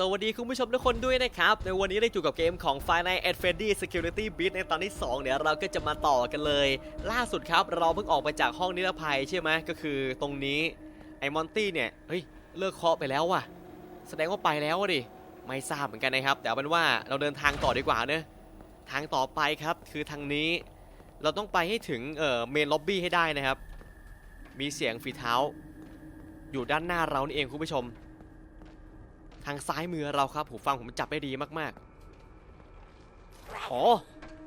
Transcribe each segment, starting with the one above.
สวัสดีคุณผู้ชมทุกคนด้วยนะครับ ในวันนี้ได้อยู่กับเกมของ f i Nights at Freddy Security Beat ในตอนที่ 2 เนี่ยเราก็จะมาต่อกันเลย ล่าสุดครับเราเพิ่งออกมาจากห้องนิรภัยใช่ไหมก็คือตรงนี้ ไอ้มอนตี้เนี่ยเฮ้ยเลิกเคาะไปแล้วว่ะ แสดงว่าไปแล้วอะดิไม่ทราบเหมือนกันนะครับ แต่เอาเป็นว่าเราเดินทางต่อดีกว่าเนอะทางต่อไปครับคือทางนี้เราต้องไปให้ถึงเอ่อเมนล็อบบี้ให้ได้นะครับ มีเสียงฝีเท้า อยู่ด้านหน้าเรานี่เองคุณผู้ชม ทางซ้ายมือเราครับหูฟังผมจับได้ดีมากๆ อ๋อ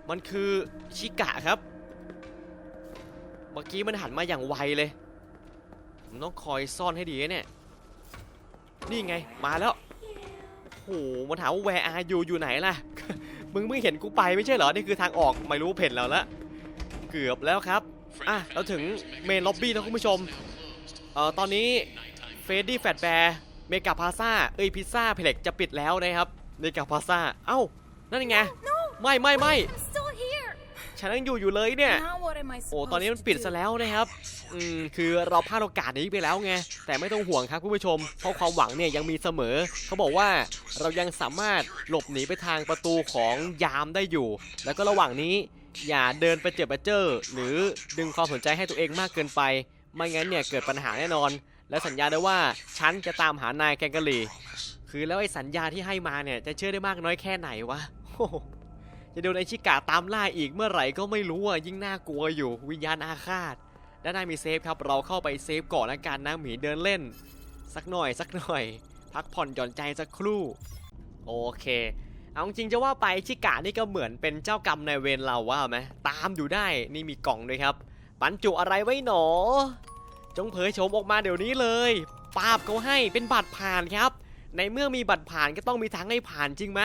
มันคือชิกะครับ เมื่อกี้มันหันมาอย่างไวเลย ผมต้องคอยซ่อนให้ดีเนี่ย นี่ไง มาแล้วโหมันถามว่า where are you อยู่ไหนล่ะ มึงไม่เห็นกูไปไม่ใช่เหรอ นี่คือทางออกไม่รู้เพ่นแล้วละ เกือบแล้วครับ อะ เราถึงเมนล็อบบี้แล้วคุณผู้ชม เอ่อ ตอนนี้เฟดดี้แฟตแบร์ เมกาพาซาเอ้ยพิซซ่าเพล็กจะปิดแล้วนะครับเมกาพาซาเอ้า นั่นไง ไม่ไม่ไม่ I'm still here. ฉันยังอยู่อยู่เลยเนี่ย Now what am I โอ้ supposed ตอนนี้มัน to ปิด do? ซะแล้วนะครับ อืม คือเราพลาดโอกาสนี้ไปแล้วไง แต่ไม่ต้องห่วงครับคุณผู้ชม เพราะความหวังเนี่ยยังมีเสมอ เขาบอกว่าเรายังสามารถหลบหนีไปทางประตูของยามได้อยู่ แล้วก็ระหว่างนี้อย่าเดินไปเจ็บไปเจอหรือดึงความสนใจให้ตัวเองมากเกินไป ไม่งั้นเนี่ยเกิดปัญหาแน่นอน และสัญญาได้ว่าฉันจะตามหานายแกงกะหรี่ คือแล้วไอ้สัญญาที่ให้มาเนี่ยจะเชื่อได้มากน้อยแค่ไหนวะโอ้โหจะโดนไอชิกะตามล่าอีกเมื่อไหร่ก็ไม่รู้อะยิ่งน่ากลัวอยู่วิญญาณอาฆาตด้านหน้มีเซฟครับเราเข้าไปเซฟก่อนละกันนะหมีเดินเล่น สักหน่อยสักหน่อย พักผ่อนหย่อนใจสักครู่ โอเค เอาจริงจะว่าไปชิกะนี่ก็เหมือนเป็นเจ้ากรรมในเวรเราว่าไหมตามอยู่ได้นี่มีกล่องด้วยครับบรรจุอะไรไว้หนอ จงเผยโฉมออกมาเดี๋ยวนี้เลยปาบเขาให้เป็นบัตรผ่านครับ ในเมื่อมีบัตรผ่านก็ต้องมีทางให้ผ่านจริงไหม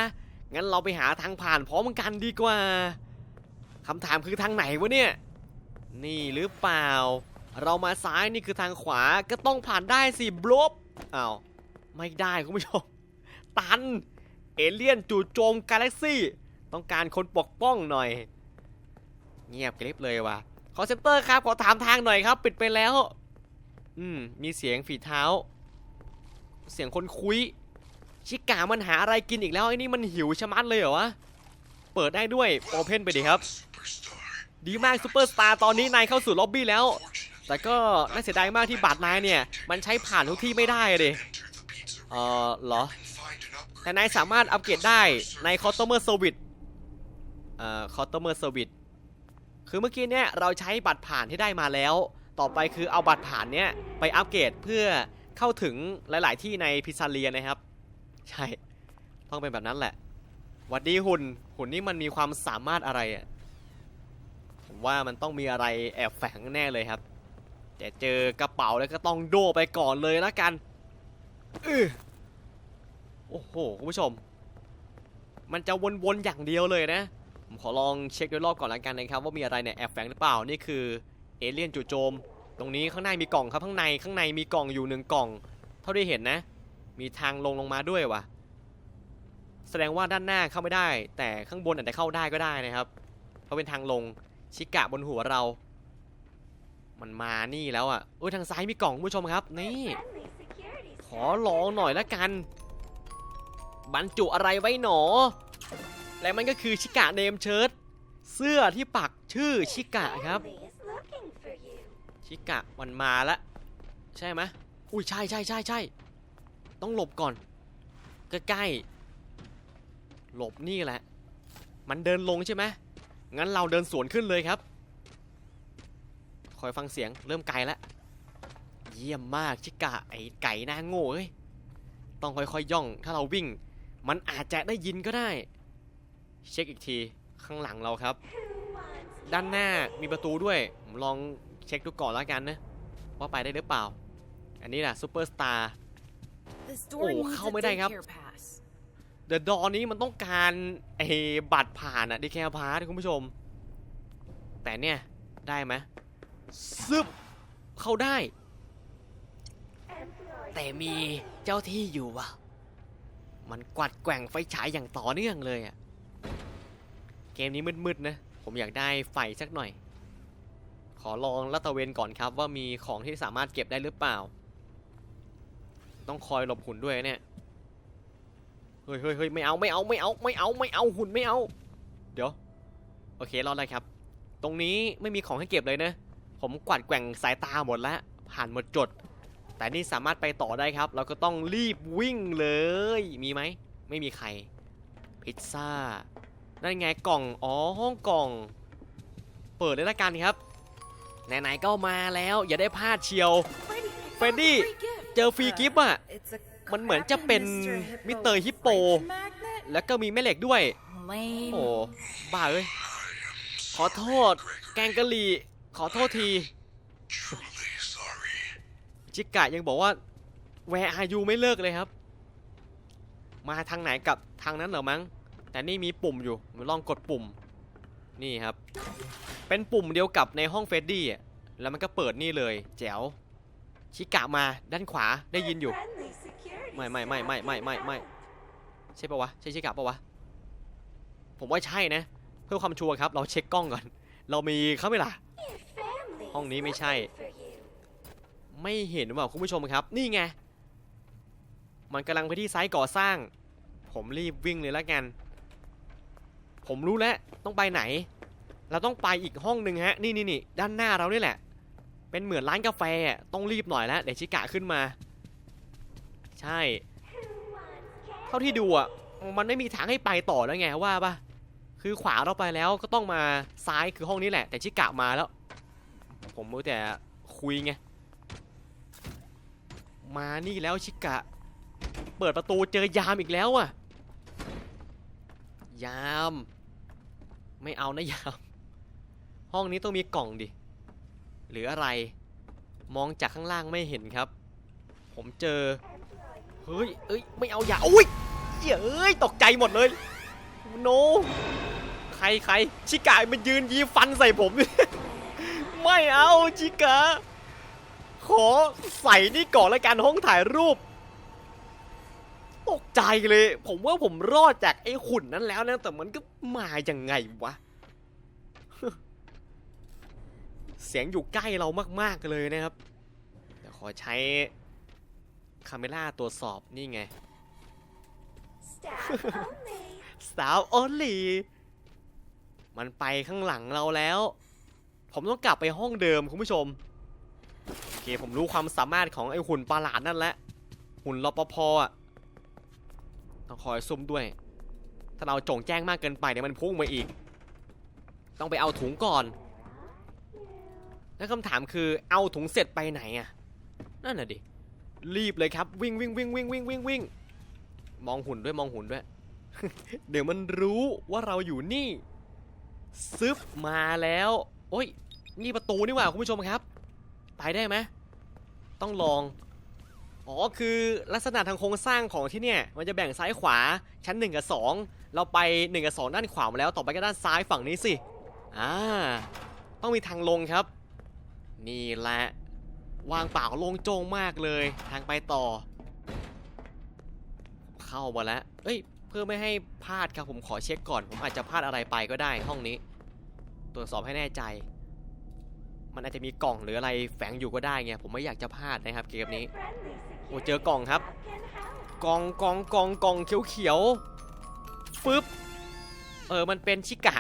งั้นเราไปหาทางผ่านพร้อมกันดีกว่าคำถามคือทางไหนวะเนี่ย นี่หรือเปล่า เรามาซ้ายนี่คือทางขวาก็ต้องผ่านได้สิบลบอ้าวไม่ได้คุณผู้ชม ตัน เอเลี่ยนจู่โจมกาแล็กซี่ ต้องการคนปกป้องหน่อย เงียบกริบเลยว่ะ คอเซนเตอร์ครับขอถามทางหน่อยครับ ปิดไปแล้ว อืม มีเสียงฝีเท้า เสียงคนคุย ชิกามันหาอะไรกินอีกแล้วไอ้นี่มันหิวชะมัดเลยเหรอวะ เปิดได้ด้วยโอเพนไปดิครับ ดีมากซูเปอร์สตาร์ตอนนี้นายเข้าสู่ล็อบบี้แล้ว แต่ก็น่าเสียดายมากที่บัตรนายเนี่ย มันใช้ผ่านทุกที่ไม่ได้อะดิเออเหรอ แต่นายสามารถอัปเกรดได้ใน Customer Service เอ่อ Customer Service คือเมื่อกี้เนี่ยเราใช้บัตรผ่านที่ได้มาแล้ว ต่อไปคือเอาบัตรผ่านเนี่ยไปอัปเกรดเพื่อเข้าถึงหลาย ๆ ที่ในพิซซาเรียนะครับ ใช่ ต้องเป็นแบบนั้นแหละวัดดีหุ่นหุ่นนี่มันมีความสามารถอะไรอะผมว่ามันต้องมีอะไรแอบแฝงแน่เลยครับ แต่เจอกระเป๋าแล้วก็ต้องโดไปก่อนเลยละกันออโอ้โหคุณผู้ชม มันจะวน ๆ อย่างเดียวเลยนะ ผมขอลองเช็คโดยรอบก่อนละกันนะครับ ว่ามีอะไรเนี่ยแอบแฝงหรือเปล่านี่คือ เอเลี่ยนจู่โจม ตรงนี้ข้างในมีกล่องครับข้างในข้างในมีกล่องอยู่หนึ่งกล่อง เท่าที่เห็นนะ มีทางลงลงมาด้วยว่ะแสดงว่าด้านหน้าเข้าไม่ได้ แต่ข้างบนอาจจะเข้าได้ก็ได้นะครับ เพราะเป็นทางลงชิกะบนหัวเรา มันมานี่แล้วอะโอ้ยทางซ้ายมีกล่องผู้ชมครับ นี่ ขอลองหน่อยละกัน บรรจุอะไรไว้หนอ และมันก็คือชิกะเนมเชิร์ตเสื้อที่ปักชื่อชิกะครับ ชิกะมันมาละใช่ไหมอุ้ยใช่ใช่ใช่ใช่ต้องหลบก่อนใกล้ๆหลบนี่แหละ มันเดินลงใช่ไหมงั้นเราเดินสวนขึ้นเลยครับ คอยฟังเสียงเริ่มไกลแล้วเยี่ยมมากชิกะไอไก่หน้าโง่เอ้ยต้องค่อยๆย่องถ้าเราวิ่ง มันอาจจะได้ยินก็ได้ เช็คอีกทีข้างหลังเราครับ ด้านหน้ามีประตูด้วยผมลองเช็คดูก่อนแล้วกันนะว่าไปได้หรือเปล่า อันนี้แหละซูเปอร์สตาร์ This Oh, door needs เข้า a ไม่ได้ครับ daycare pass. เดอะดอนี้มันต้องการไอ้บัตรผ่านอะดิแคร์พาร์ทคุณผู้ชม แต่เนี่ยได้ไหมซึบเข้าได้ แต่มีเจ้าที่อยู่ว่ะ มันกวัดแกว่งไฟฉายอย่างต่อเนื่องเลยอะเกมนี้มืดๆนะ ผมอยากได้ไฟสักหน่อย ขอลองลัตะเวนก่อนครับว่ามีของที่สามารถเก็บได้หรือเปล่า ต้องคอยหลบหุ่นด้วยเนี่ยเฮ้ยเฮ้ยเฮ้ยไม่เอาไม่เอาไม่เอาไม่เอาไม่เอาหุ่นไม่เอา เดี๋ยว โอเครอดเลยครับ ตรงนี้ไม่มีของให้เก็บเลยนะ ผมกวาดแกว่งสายตาหมดแล้ว ผ่านหมดจด แต่นี่สามารถไปต่อได้ครับ เราก็ต้องรีบวิ่งเลย มีไหม ไม่มีใคร พิซซ่า นั่นไงกล่อง อ๋อ ห้องกล่อง เปิดเลยละกันครับ ไหนๆก็มาแล้ว อย่าได้พลาดเชียว Freddy, I found Freddy, a free gift. เจอฟรีกิฟต์อะ มันเหมือนจะเป็นมิสเตอร์ฮิปโป แล้วก็มีแม่เหล็กด้วย โอ้ บ้าเอ้ย ขอโทษ แกงกะหรี่ ขอโทษที จิกะยังบอกว่า where are you ไม่เลิกเลยครับ มาทางไหนกับทางนั้นเหรอมั้ง แต่นี่มีปุ่มอยู่มาลองกดปุ่ม นี่ครับ เป็นปุ่มเดียวกับในห้องเฟดดี้แล้วมันก็เปิดนี่เลย แจ๋ว ชิกะมาด้านขวาได้ยินอยู่ ไม่ไม่ไม่ไม่ไม่ไม่ไม่ใช่ปะวะ ใช่ชิกะปะวะ ผมว่าใช่นะ เพื่อความชัวร์ครับ เราเช็คกล้องก่อน เรามีเขาไหมล่ะ ห้องนี้ไม่ใช่ ไม่เห็นว่าคุณผู้ชมครับ นี่ไง มันกำลังไปที่ไซต์ก่อสร้าง ผมรีบวิ่งเลยแล้วกัน ผมรู้แล้วต้องไปไหน เราต้องไปอีกห้องหนึ่งฮะ นี่นี่นี่ด้านหน้าเรานี่แหละ เป็นเหมือนร้านกาแฟต้องรีบหน่อยแล้วเดี๋ยวชิกะขึ้นมา ใช่ เท่าที่ดูอะมันไม่มีทางให้ไปต่อแล้วไงว่าปะคือขวาเราไปแล้วก็ต้องมาซ้ายคือห้องนี้แหละ แต่ชิกะมาแล้ว ผมรู้แต่คุยไงมานี่แล้วชิกะ เปิดประตูเจอยามอีกแล้วอะ ยาม ไม่เอานะยาม ห้องนี้ต้องมีกล่องดิ หรืออะไร มองจากข้างล่างไม่เห็นครับ ผมเจอ เฮ้ย เอ้ย ไม่เอาอย่าอุ้ยเยเอ้ย ตกใจหมดเลย โน ใครใครชิกะมันยืนยีฟันใส่ผม ไม่เอาชิกะขอใส่นี่ก่อนละกันห้องถ่ายรูป ตกใจเลย ผมว่าผมรอดจากไอ้หุ่นนั้นแล้วนะ แต่มันก็มาอย่างไงวะ เสียงอยู่ใกล้เรามากๆเลยนะครับเดี๋ยวขอใช้คาเมล่าตรวจสอบนี่ไง สาวโอลีมันไปข้างหลังเราแล้ว ผมต้องกลับไปห้องเดิมคุณผู้ชม โอเคผมรู้ความสามารถของไอ้หุ่นประหลาดนั่นแหละ หุ่นรปภอะ ต้องคอยซุ่มด้วย ถ้าเราจงแจ้งมากเกินไปเดี๋ยวมันพุ่งมาอีก ต้องไปเอาถุงก่อน แล้วคำถามคือเอาถุงเสร็จไปไหนอะนั่นน่ะดิ รีบเลยครับวิ่งวิ่งวิ่งวิ่งวิ่งวิ่งวิ่งมองหุ่นด้วยมองหุ่นด้วย เดี๋ยวมันรู้ว่าเราอยู่นี่ ซึบมาแล้ว โอ้ย นี่ประตูนี่หว่าคุณผู้ชมครับ ไปได้ไหม ต้องลอง อ๋อคือลักษณะทางโครงสร้างของที่เนี่ยมันจะแบ่งซ้ายขวาชั้น 1 กับ 2 เราไป 1 กับ 2 ด้านขวามาแล้วต่อไปก็ด้านซ้ายฝั่งนี้สิอ่าต้องมีทางลงครับ นี่แหละวางเปล่าลงโจงมากเลย ทางไปต่อ เข้ามาแล้วเอ้ยเพื่อไม่ให้พลาดครับผมขอเช็คก่อน ผมอาจจะพลาดอะไรไปก็ได้ห้องนี้ ตรวจสอบให้แน่ใจ มันอาจจะมีกล่องหรืออะไรแฝงอยู่ก็ได้ไงผมไม่อยากจะพลาดนะครับเกมนี้ อ้เจอกล่องครับ กล่องกล่องกล่องกล่องเขียวเขียวๆฟึบเออมันเป็นชิกะ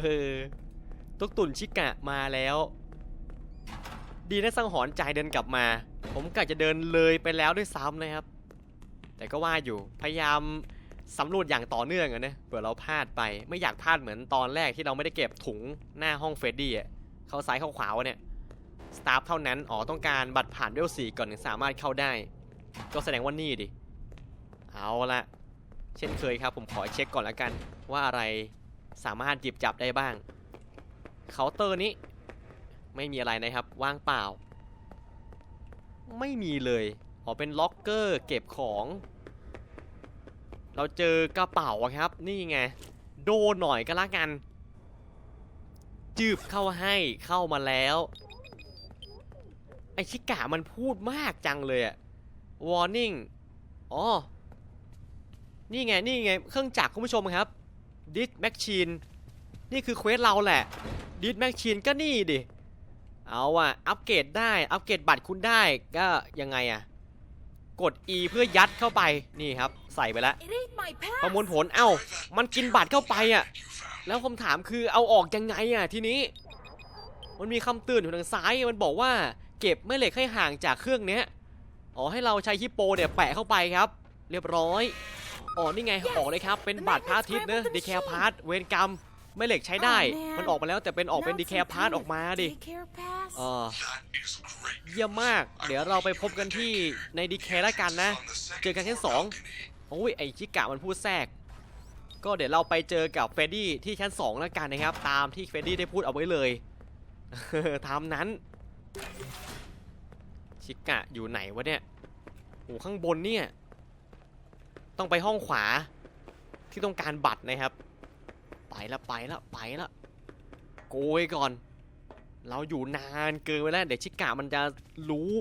เออตุกตุ่นชิกะมาแล้ว ดีนะสังหรณ์ใจเดินกลับมา ผมกะจะเดินเลยไปแล้วด้วยซ้ำนะครับ แต่ก็ว่าอยู่พยายามสำรวจอย่างต่อเนื่องอะนะเผื่อเราพลาดไปไม่อยากพลาดเหมือนตอนแรกที่เราไม่ได้เก็บถุงหน้าห้องเฟรดดี้อะเข้าซ้ายเข้าขวาวเนี่ย สตาฟเท่านั้น อ๋อ ต้องการบัตรผ่านเวลสี่ก่อนถึงสามารถเข้าได้ ก็แสดงว่านี่ดิ เอาละเช่นเคยครับ ผมขอเช็คก่อนละกัน ว่าอะไรสามารถหยิบจับได้บ้าง เคาน์เตอร์นี้ ไม่มีอะไรนะครับ ว่างเปล่า ไม่มีเลย อ๋อ เป็นล็อกเกอร์เก็บของ เราเจอกระเป๋าครับ นี่ไง โดนหน่อยก็แล้วกัน จืบเข้าให้เข้ามาแล้ว ไอชิกะมันพูดมากจังเลยอะ warning อ๋อ นี่ไง นี่ไง เครื่องจักรคุณผู้ชมครับ dis machine นี่คือเควสเราแหละ dis machine ก็นี่ดิ เอาอะอัปเกรดได้ อัปเกรดบัตรคุณได้ ก็ยังไงอะกด E เพื่อยัดเข้าไป นี่ครับ ใส่ไปแล้ว It ain't my ประ pass. มวลผล เอ้า มันกินบัตรเข้าไปอะแล้วคำถามคือเอาออกยังไงอะทีนี้ มันมีคำเตือนอยู่ทางซ้าย มันบอกว่า เก็บแม่เหล็กให้ห่างจากเครื่องเนี้ยอ๋อให้เราใช้ฮิปโปเนี่ยแปะเข้าไปครับ เรียบร้อยอ๋อนี่ไงออกเลยครับ เป็นบัตรพระอาทิตย์เนอะดีแคร์พาร์ทเวรกรรมแม่เหล็กใช้ได้ มันออกมาแล้วแต่เป็นออกเป็น Now ดีแคร์ some พาร์ท kind ออกมาดิ Daycare pass. เออเยี่ยมมาก เดี๋ยวเราไปพบกันที่ในดีแคร์แล้วกันนะ เจอกันชั้นสองโอ้ยไอชิกะมันพูดแทรก ก็เดี๋ยวเราไปเจอกับเฟรดดี้ที่ชั้นสองแล้วกันนะครับ ตามที่เฟรดดี้ได้พูดเอาไว้เลยตามนั้น ชิกะอยู่ไหนวะเนี่ยโอ้ข้างบนเนี่ย ต้องไปห้องขวาที่ต้องการบัตรนะครับ ไปละไปละไปละโกยก่อน เราอยู่นานเกินไปแล้ว เดี๋ยวชิกะมันจะรู้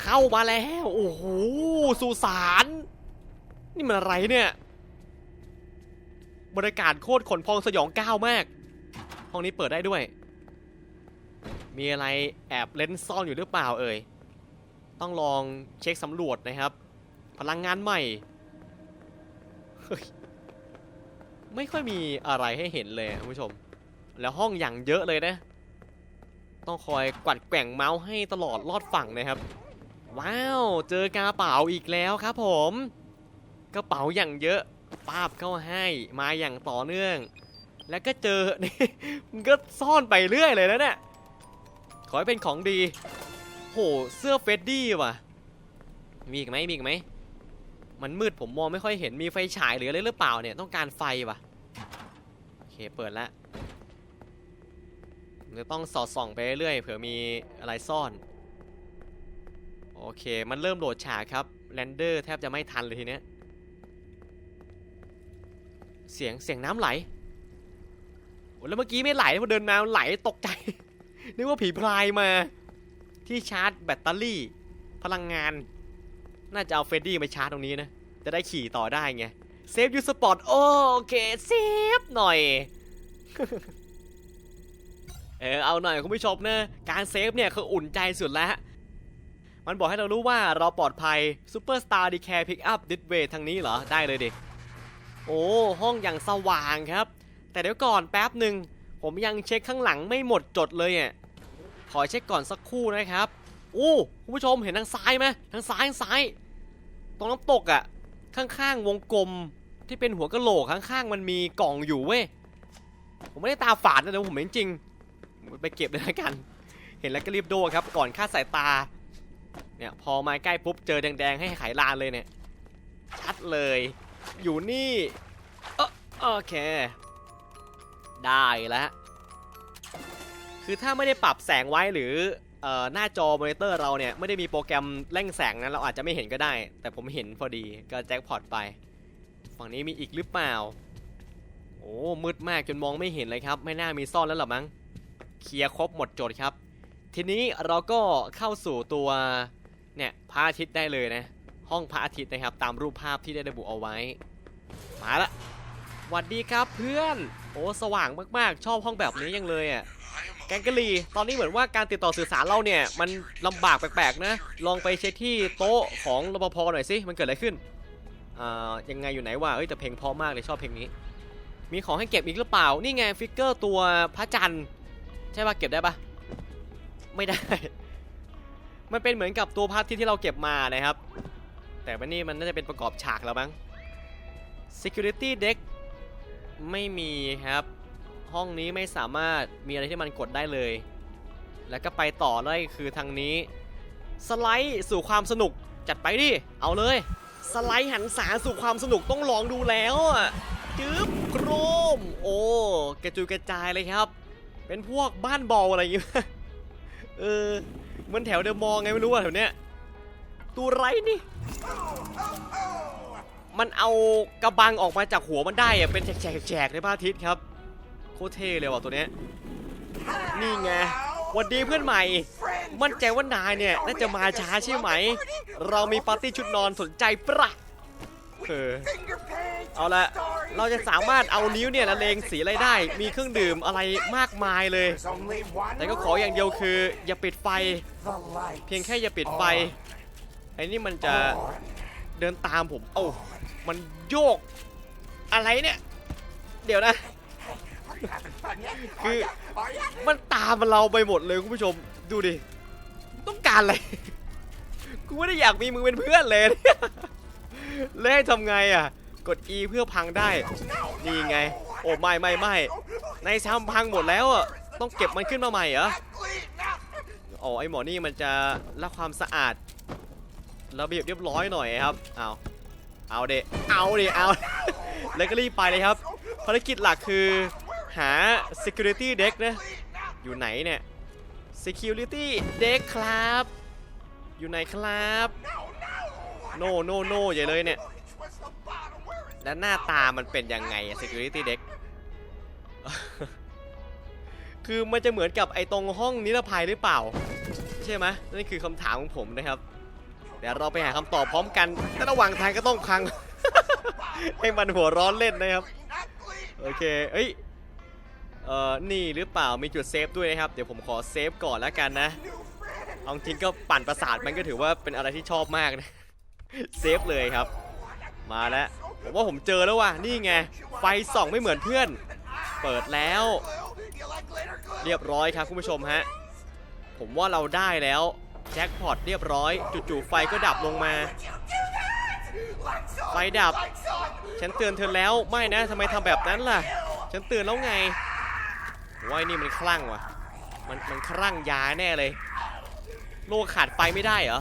เข้ามาแล้ว โอ้โหสุสานนี่มันอะไรเนี่ยบรรยากาศโคตรขนพองสยองก้าวมาก ห้องนี้เปิดได้ด้วย มีอะไรแอบเล่นซ่อนอยู่หรือเปล่าเอ่ย ต้องลองเช็คสำรวจนะครับ พลังงานใหม่ ไม่ค่อยมีอะไรให้เห็นเลยคุณผู้ชม แล้วห้องอย่างเยอะเลยนะ ต้องคอยกวัดแกว่งเมาส์ให้ตลอดลอดฝั่งนะครับ ว้าว เจอกระเป๋าอีกแล้วครับผม กระเป๋าอย่างเยอะป้าบเข้าให้มาอย่างต่อเนื่อง แล้วก็เจอนี่มันก็ซ่อนไปเรื่อยเลยนะเนี่ย ขอให้เป็นของดี โห เสื้อเฟดดี้ว่ะ มีอีกไหมมีอีกไหม มันมืดผมมองไม่ค่อยเห็น มีไฟฉายหรืออะไรหรือเปล่าเนี่ย ต้องการไฟว่ะ โอเค เปิดแล้วจะต้องสอดส่องไปเรื่อยเผื่อมีอะไรซ่อน โอเค มันเริ่มโหลดฉากครับแรนเดอร์แทบจะไม่ทันเลยทีเนี้ย เสียงเสียงน้ำไหล แล้วเมื่อกี้ไม่ไหลพอเดินมาไหลตกใจ นึกว่าผีพรายมา ที่ชาร์จแบตเตอรี่ พลังงาน น่าจะเอาเฟรดดี้ไปชาร์จตรงนี้นะ จะได้ขี่ต่อได้ไงเซฟยูสปอร์ตโอเคเซฟหน่อย เออเอาหน่อยคุณผู้ชมนะ การเซฟเนี่ยคืออุ่นใจสุดแล้ว มันบอกให้เรารู้ว่าเราปลอดภัยซูเปอร์สตาร์ดีแคร์พิกอัพดิสเวททางนี้เหรอ ได้เลยดิ โอ้ ห้องอย่างสว่างครับ แต่เดี๋ยวก่อนแป๊บหนึ่ง ผมยังเช็คข้างหลังไม่หมดจดเลยอะขอเช็คก่อนสักครู่นะครับโอ้คุณผู้ชมเห็นทางซ้ายไหมทางซ้ายทางซ้าย ตรงน้ำตกอะ ข้างๆวงกลมที่เป็นหัวกะโหลกข้างๆมันมีกล่องอยู่เว้ยผมไม่ได้ตาฝาดนะเดี๋ยวผมเห็นจริงไปเก็บเลยละกัน เห็นแล้วก็รีบโดดครับ ก่อนค่าดสายตาเนี่ยพอมาใกล้ปุ๊บเจอแดงๆให้ไขลานเลยเนี่ยชัดเลย อยู่นี่เออโอเค ได้แล้วคือถ้าไม่ได้ปรับแสงไว้หรืออหน้าจอมอนิเตอร์เราเนี่ยไม่ได้มีโปรแกรมเร่งแสงนั้นเราอาจจะไม่เห็นก็ได้ แต่ผมเห็นพอดีก็แจ็คพอตไป ฝั่งนี้มีอีกหรือเปล่า โอ้มืดมากจนมองไม่เห็นเลยครับ ไม่น่ามีซ่อนแล้วหรอมั้งเคลียร์ครบหมดโจทย์ครับ ทีนี้เราก็เข้าสู่ตัวเนี่ยพระอาทิตย์ได้เลยนะ ห้องพระอาทิตย์นะครับตามรูปภาพที่ได้ระบุเอาไว้ มาละ หวัดดีครับเพื่อน โอ้สว่างมากๆ ชอบห้องแบบนี้ยังเลยอะแกงกะหรี่ตอนนี้เหมือนว่าการติดต่อสื่อสารเราเนี่ย มันลำบากแปลกๆนะ ลองไปเช็คที่โต๊ะของรปภหน่อยสิมันเกิดอะไรขึ้นอ่ายังไงอยู่ไหนวะเอ้ยแต่เพลงเพราะมากเลยชอบเพลงนี้ มีของให้เก็บอีกหรือเปล่า นี่ไงฟิกเกอร์ตัวพระจันทร์ใช่ปะเก็บได้ปะไม่ได้ มันเป็นเหมือนกับตัวพาร์ทที่ที่เราเก็บมานะครับ แต่วันนี้มันน่าจะเป็นประกอบฉากแล้วมั้ง security deck ไม่มีครับ ห้องนี้ไม่สามารถมีอะไรที่มันกดได้เลย แล้วก็ไปต่อได้คือทางนี้ สไลด์สู่ความสนุกจัดไปดิ เอาเลย สไลด์หันษาสู่ความสนุกต้องลองดูแล้วอะจึ๊บโครม โอ้กระจุยกระจายเลยครับ เป็นพวกบ้านบอลอะไรอย่างเงี้ยเออเหมันแถวเดอะมอลล์ไงไม่รู้อะแถวเนี้ยตัวไรนี่ มันเอากระบังออกมาจากหัวมันได้อะเป็นแฉกๆในพระอาทิตย์ครับ โคตรเท่เลยว่ะตัวเนี้ยนี่ไงวันดีเพื่อนใหม่ มั่นใจว่านายเนี่ย น่าจะมาช้าใช่ไหม เรามีปาร์ตี้ชุดนอนสนใจปะเออเอาละเราจะสามารถเอานิ้วเนี่ยละเลงสีอะไรได้ มีเครื่องดื่มอะไรมากมายเลย แต่ก็ขออย่างเดียวคือ อย่าปิดไฟ เพียงแค่อย่าปิดไฟไอ้นี่มันจะเดินตามผมเอ้า มันโยกอะไรเนี่ย เดี๋ยวนะ คือมันตามเราไปหมดเลยคุณผู้ชมดูดิต้องการอะไรกูไม่ได้อยากมีมึงเป็นเพื่อนเลยเนี่ยแล้วให้ทำไงอะ กด E เพื่อพังได้ นี่ไง โอ้ไม่ไม่ไม่ในชามพังหมดแล้วอะต้องเก็บมันขึ้นมาใหม่เหรออ๋อไอหมอนี่มันจะรักความสะอาดระเบียบเรียบร้อยหน่อยครับเอา เอาเดเอาเดเอาแล้วก็รีบไปเลยครับภารกิจหลักคือหา security deck นะอยู่ไหนเนี่ย security deck ครับ อยู่ไหนครับโนโนโนใหญ่เลยเนี่ยแล้วหน้าตามันเป็นยังไงอะ security deck คือมันจะเหมือนกับไอ้ตรงห้องนิรภัยหรือเปล่า ใช่ไหมนั่นคือคำถามของผมนะครับ เดี๋ยวเราไปหาคำตอบพร้อมกันแต่ระหว่างทางก็ต้องพัง ให้มันหัวร้อนเล่นนะครับ โอเคเอ้ยเอ่อนี่หรือเปล่ามีจุดเซฟด้วยนะครับ เดี๋ยวผมขอเซฟก่อนแล้วกันนะเอาจริงก็ปั่นประสาทมันก็ถือว่าเป็นอะไรที่ชอบมากนะเซฟเลยครับ มาแล้วผมว่าผมเจอแล้วว่ะนี่ไงไฟส่องไม่เหมือนเพื่อน เปิดแล้ว เรียบร้อยครับคุณผู้ชมฮะผมว่าเราได้แล้ว แจ็คพอตเรียบร้อยจู่ๆไฟก็ดับลงมา ไฟดับ ฉันเตือนเธอแล้วไม่นะทำไมทำแบบนั้นล่ะ ฉันเตือนแล้วไงว่านี่มันคลั่งว่ะ มันมันคลั่งยาแน่เลย โลกขาดไฟไม่ได้เหรอ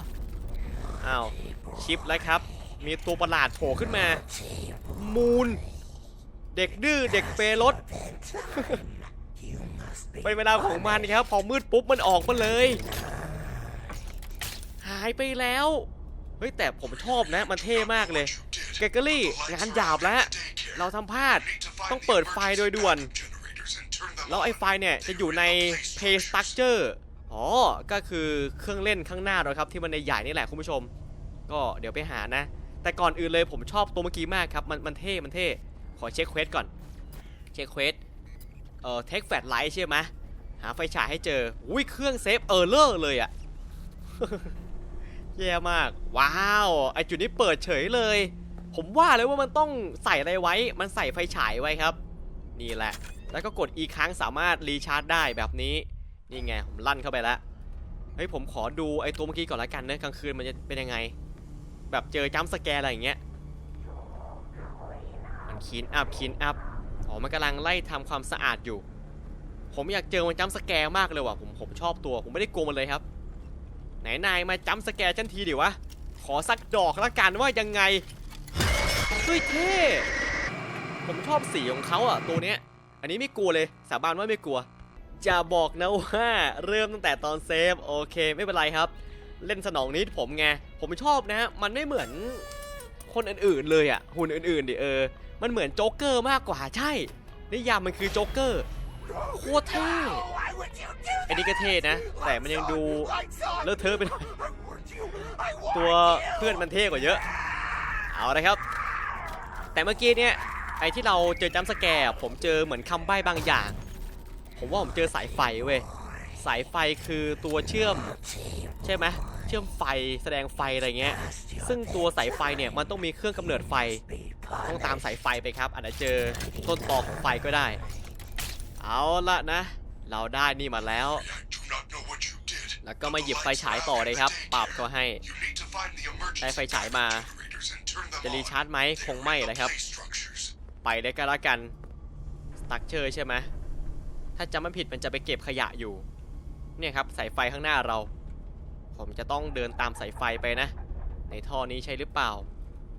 อ้าว ชิปแล้วครับ มีตัวประหลาดโผล่ขึ้นมา มูน เด็กดื้อเด็กเปรถเป็นเวลาของมันครับ พอมืดปุ๊บมันออกมาเลยายไปแล้ว เฮ้ย แต่ผมชอบนะ มันเท่มากเลยเกเกอรี่งานหยาบแล้ว เราทำพลาดต้องเปิดไฟโดยด่วน แล้วไอ้ไฟเนี่ยจะอยู่ใน Pay Structure อ๋อ ก็คือเครื่องเล่นข้างหน้าเราครับ ที่มันในใหญ่นี่แหละคุณผู้ชม ก็เดี๋ยวไปหานะ แต่ก่อนอื่นเลยผมชอบตัวเมื่อกี้มากครับ มันมันเท่ มันเท่ ขอเช็คเควสก่อน เช็คเควส เอ่อ เทคแฟลชไลท์ใช่ไหมหาไฟฉายให้เจอ อุ้ยเครื่องเซฟเออร์เลอร์เลยอะ แย่มาก ว้าวไอจุดนี้เปิดเฉยเลย ผมว่าเลยว่ามันต้องใส่อะไรไว้ มันใส่ไฟฉายไว้ครับ นี่แหละ แล้วก็กดอีกครั้งสามารถรีชาร์จได้แบบนี้ นี่ไงผมลั่นเข้าไปแล้วเฮ้ยผมขอดูไอตัวเมื่อกี้ก่อนละกันนะกลางคืนมันจะเป็นยังไง แบบเจอจัมสแกร์อะไรอย่างเงี้ยมันคีนอัพคีนอัพอ๋อมันกำลังไล่ทำความสะอาดอยู่ ผมอยากเจอมันจัมสแกร์มากเลยว่ะผมผมชอบตัว ผมไม่ได้กลัวมันเลยครับ ไหนนายมาจัมป์สแกร์ฉันทีดิวะ ขอสักดอกละกันว่ายังไงเฮ้ยเท่ผมชอบสีของเขาอะตัวเนี้ย อันนี้ไม่กลัวเลย สาบานว่าไม่กลัว จะบอกนะว่าเริ่มตั้งแต่ตอนเซฟโอเคไม่เป็นไรครับ เล่นสนองนิดผมไง ผมชอบนะมันไม่เหมือนคนอื่นๆเลยอะหุ่นอื่นๆดิเออ มันเหมือนโจ๊กเกอร์มากกว่าใช่ นิยามมันคือโจ๊กเกอร์ โคตรเท่ไอ้นี่ก็เท่นะ แต่มันยังดูเลอะเทอะไปหน่อยตัวเพื่อนมันเท่กว่าเยอะ เอาละครับ แต่เมื่อกี้เนี่ยไอ้ที่เราเจอจัมสแกร์ผมเจอเหมือนคำใบ้บางอย่าง ผมว่าผมเจอสายไฟเว้ยสายไฟคือตัวเชื่อม ใช่ไหมเชื่อมไฟแสดงไฟอะไรเงี้ย ซึ่งตัวสายไฟเนี่ยมันต้องมีเครื่องกำเนิดไฟ ต้องตามสายไฟไปครับอาจจะเจอต้นตอของไฟก็ได้ เอาละนะ เราได้นี่มาแล้ว แล้วก็มาหยิบไฟฉายต่อเลยครับปรับก็ให้ ได้ไฟฉายมา จะรีชาร์จไหมคงไม่นะครับ ไปเลยก็แล้วกันสตั๊กเชอร์ใช่ไหมถ้าจำไม่ผิดมันจะไปเก็บขยะอยู่ เนี่ยครับสายไฟข้างหน้าเรา ผมจะต้องเดินตามสายไฟไปนะ ในท่อนี้ใช่หรือเปล่า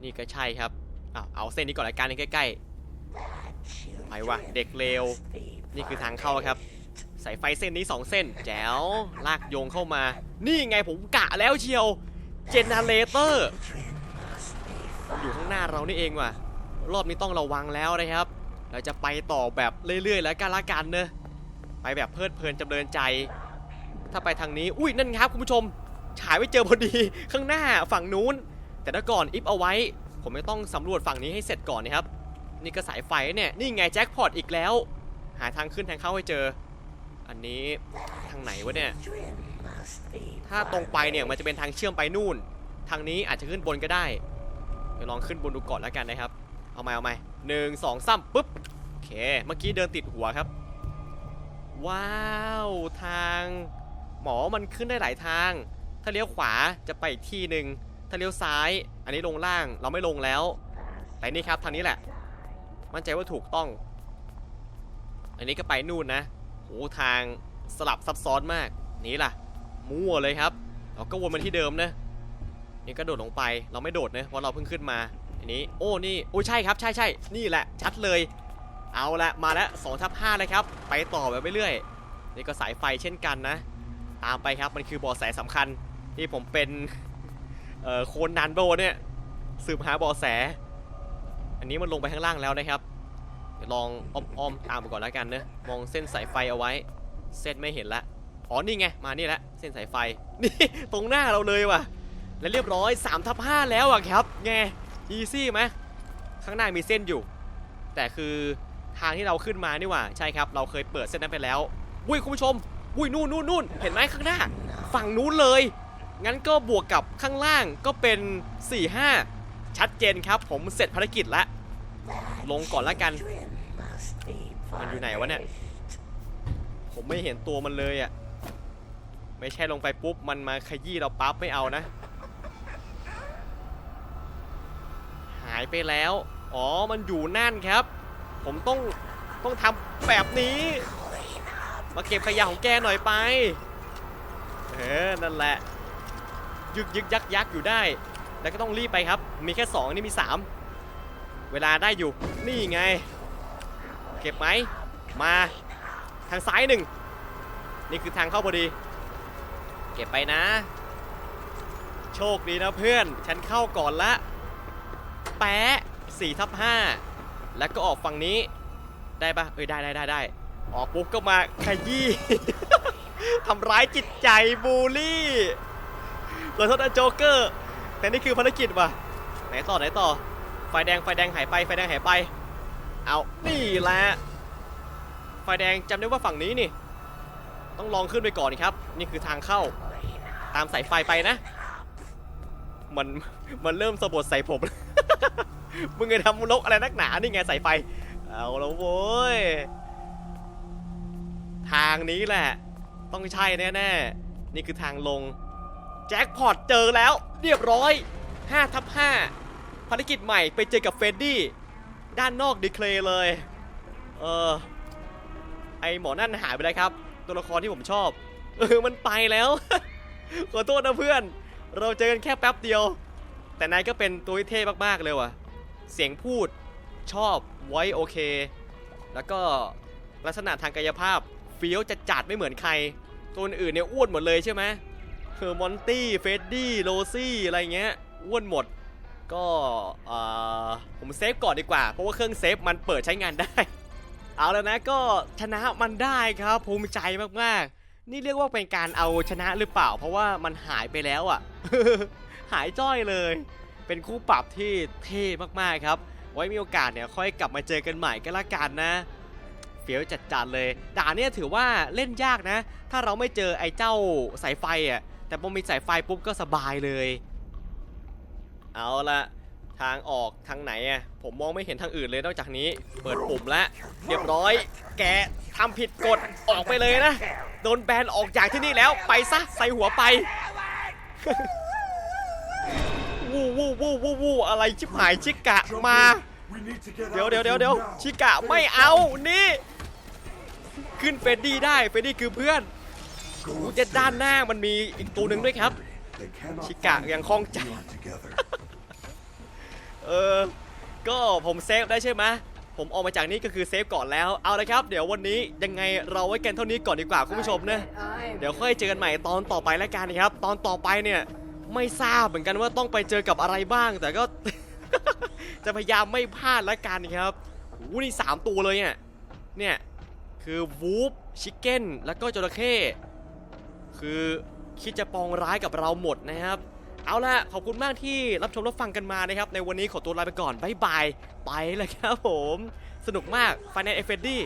นี่ก็ใช่ครับอ้าวเอาเส้นนี้ก่อนละกันใกล้ๆไปวะเด็กเลว นี่คือทางเข้าครับ สายไฟเส้นนี้ 2 เส้น แจ๋วลากโยงเข้ามา นี่ไงผมกะแล้วเชียวเจเนเรเตอร์อยู่ข้างหน้าเรานี่เองว่ะ รอบนี้ต้องระวังแล้วนะครับ เราจะไปต่อแบบเรื่อยๆ แล้วกันละกันเนอะไปแบบเพลิดเพลินจำเริญใจ ถ้าไปทางนี้อุ้ยนั่นครับคุณผู้ชมฉายไว้เจอพอดีข้างหน้าฝั่งนู้น แต่ถ้าก่อนอิฟเอาไว้ ผมไม่ต้องสำรวจฝั่งนี้ให้เสร็จก่อนนะครับ นี่ก็สายไฟเนี่ย นี่ไงแจ็คพอตอีกแล้ว หาทางขึ้นทางเข้าให้เจอ อันนี้ทางไหนวะเนี่ย ถ้าตรงไปเนี่ยมันจะเป็นทางเชื่อมไปนู่น ทางนี้อาจจะขึ้นบนก็ได้เดี๋ยวลองขึ้นบนดูก่อนแล้วกันนะครับ เอาไหมเอาไหมหนึ่งสองสามปุ๊บ โอเค เมื่อกี้เดินติดหัวครับ ว้าว ทางหมอมันขึ้นได้หลายทาง ถ้าเลี้ยวขวาจะไปอีกที่หนึ่งถ้าเลี้ยวซ้าย อันนี้ลงล่าง เราไม่ลงแล้ว แต่นี่ครับทางนี้แหละ มั่นใจว่าถูกต้อง อันนี้ก็ไปนู่นนะโหทางสลับซับซ้อนมากนี่ล่ะ มั่วเลยครับเราก็วนมาที่เดิมนะนี่ก็โดดลงไปเราไม่โดดนะเพราะเราเพิ่งขึ้นมาอันนี้โอ้นี่โอ้ใช่ครับใช่ใช่นี่แหละชัดเลย เอาละมาแล้ว2ทับ5เลยครับ ไปต่อแบบไปเรื่อยนี่ก็สายไฟเช่นกันนะ ตามไปครับมันคือเบอแสสำคัญ ที่ผมเป็นโคนนันโบเนี่ยสืบหาเบอแส อันนี้มันลงไปข้างล่างแล้วนะครับ เดี๋ยวลองอ้อมๆตามไปก่อนแล้วกันเนะมองเส้นสายไฟเอาไว้ เส้นไม่เห็นละอ๋อนี่ไงมานี่แล้วเส้นสายไฟนี่ตรงหน้าเราเลยว่ะ และเรียบร้อย3ทับ5แล้วอะครับไงอีซี่ไหมข้างหน้ามีเส้นอยู่ แต่คือทางที่เราขึ้นมานี่ว่าใช่ครับเราเคยเปิดเส้นนั้นไปแล้วอุ้ยคุณผู้ชมอุ้ยนู่นนู่นนู่นเห็นไหมข้างหน้า ฝั่งนู้นเลย งั้นก็บวกกับข้างล่างก็เป็น 4 5 ชัดเจนครับ ผมเสร็จภารกิจแล้ว ลงก่อนละกัน มันอยู่ไหนวะเนี่ย ผมไม่เห็นตัวมันเลยอะ่ะ ไม่ใช่ลงไปปุ๊บ มันมาขยี้เราปั๊บไม่เอานะ หายไปแล้ว อ๋อ มันอยู่นั่นครับ ผมต้อง ต้องทำแบบนี้ มาเก็บขยะของแกหน่อยไป เออ นั่นแหละ ยึกยึกยักยักอยู่ได้ แล้วก็ต้องรีบไปครับ มีแค่ 2 นี่มี 3 เวลาได้อยู่ นี่ไง เก็บไหม มาทางซ้ายหนึ่ง นี่คือทางเข้าพอดี เก็บไปนะ โชคดีนะเพื่อน ฉันเข้าก่อนละ แปะ4ทับ5แล้วก็ออกฝั่งนี้ ได้ปะเอ้ยได้ได้ได้ได้ ออกปุ๊บก็มาขยี้ ทำร้ายจิตใจบูลลี่ขอโทษนะโจ๊กเกอร์ แต่นี่คือภารกิจว่ะ ไหนต่อไหนต่อ ไฟแดงไฟแดงหายไปไฟแดงหายไป เอานี่แหละไฟแดงจำได้ว่าฝั่งนี้นี่ ต้องลองขึ้นไปก่อนครับ นี่คือทางเข้า ตามสายไฟไปนะ มันมันเริ่มสะบัดใส่ผมมึงจะทำนกอะไรนักหนานี่ไงสายไฟ เอาแล้วโว้ยทางนี้แหละ ต้องใช่แน่ๆ นี่คือทางลง แจ็คพอตเจอแล้ว เรียบร้อย5ทับ5 ภารกิจใหม่ไปเจอกับเฟดดี้ด้านนอกดีเคลเลย เออไอหมอนั่นหายไปแล้วครับ ตัวละครที่ผมชอบ เออ มันไปแล้ว ขอโทษนะเพื่อน เราเจอกันแค่แป๊บเดียว แต่นายก็เป็นตัวที่เท่มากๆเลยว่ะ เสียงพูดชอบไว้โอเค แล้วก็ลักษณะทางกายภาพเฟี้ยวจะจัดไม่เหมือนใคร ตัวอื่นเนี่ยอ้วนหมดเลยใช่ไหมเฮอร์มอนตี้ เฟดดี้ โรซี่ อะไรเงี้ย อ้วนหมด ก็ผมเซฟก่อนดีกว่า เพราะว่าเครื่องเซฟมันเปิดใช้งานได้ เอาแล้วนะก็ชนะมันได้ครับภูมิใจมากๆ นี่เรียกว่าเป็นการเอาชนะหรือเปล่า เพราะว่ามันหายไปแล้วอะ หายจ้อยเลย เป็นคู่ปรับที่เท่มากๆครับ ไว้มีโอกาสเนี่ยค่อยกลับมาเจอกันใหม่ก็แล้วกันนะเฟี้ยวจัดๆเลยด่านเนี่ยถือว่าเล่นยากนะ ถ้าเราไม่เจอไอ้เจ้าสายไฟอะแต่พอมีสายไฟปุ๊บก็สบายเลย เอาละทางออกทางไหนอะผมมองไม่เห็นทางอื่นเลยนอกจากนี้ เปิดปุ่มแล้วเรียบร้อย แกทำผิดกฎออกไปเลยนะ โดนแบนออกจากที่นี่แล้วไปซะใส่หัวไปวู้วู้วู้วู้วู้อะไรชิบหายชิกะมา เดี๋ยวเดี๋ยวเดี๋ยวเดี๋ยวชิกะไม่เอานี่ ขึ้นเฟดดี้ได้เฟดดี้คือเพื่อนกูจะด้านหน้ามันมีอีกตัวหนึ่งด้วยครับ ชิกะยังคล่องใจ เออ ก็ผมเซฟได้ใช่ไหมผมออกมาจากนี้ก็คือเซฟก่อนแล้ว เอาละครับ เดี๋ยววันนี้ยังไงเราไว้กันเท่านี้ก่อนดีกว่าคุณผู้ชมนะ เดี๋ยวค่อยเจอกันใหม่ตอนต่อไปแล้วกันนะครับ ตอนต่อไปเนี่ยไม่ทราบเหมือนกันว่าต้องไปเจอกับอะไรบ้าง แต่ก็ จะพยายามไม่พลาดแล้วกันครับวูนี่สามตัวเลยเนี่ย เนี่ย คือวูฟชิคเก้นแล้วก็จระเข้ คือคิดจะปองร้ายกับเราหมดนะครับ เอาล่ะ ขอบคุณมากที่รับชมรับฟังกันมานะครับ ในวันนี้ขอตัวลาไปก่อน บ๊ายบาย ไปเลยครับผม สนุกมาก Finance Freddy